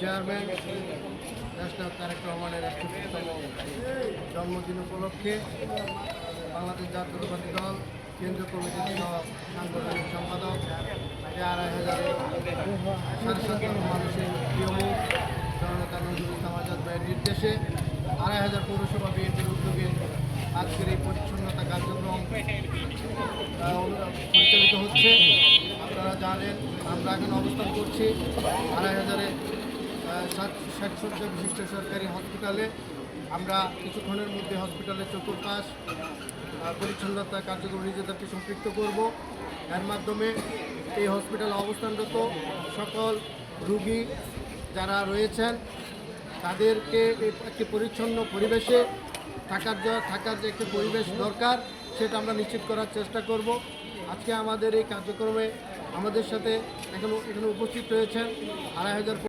Chairman national Tarique রহমানের জন্মদিন উপলক্ষে বাংলাদেশ জাতীয়তাবাদী দল কেন্দ্রীয় কমিটির সাংগঠনিক সম্পাদক আড়াই হাজারে সাড়ে মানুষের প্রিয় মুখ জননেতা নজরুল ইসলাম আজাদ ভাইয়ের নির্দেশে আড়াই হাজার পৌরসভা বিএনপির উদ্যোগে আজকের এই পরিচ্ছন্নতা কার্যক্রম পরিচালিত হচ্ছে আপনারা জানেন আমরা এখন অবস্থান করছি আড়াই হাজারে সাতষট্টি বিশিষ্ট সরকারি হসপিটালে আমরা কিছুক্ষণের মধ্যে হসপিটালের চতুর্পাশ পরিচ্ছন্নতা কার্যক্রম নিজেদেরকে সম্পৃক্ত করব এর মাধ্যমে এই হসপিটালে অবস্থানরত সকল রুগী যারা রয়েছেন, তাদেরকে একটি পরিচ্ছন্ন পরিবেশে থাকার থাকার যে একটি পরিবেশ দরকার, সেটা আমরা নিশ্চিত করার চেষ্টা করব। আজকে আমাদের এই কার্যক্রমে আমাদের সাথে এখানে এখানে উপস্থিত রয়েছেন আড়াই হাজার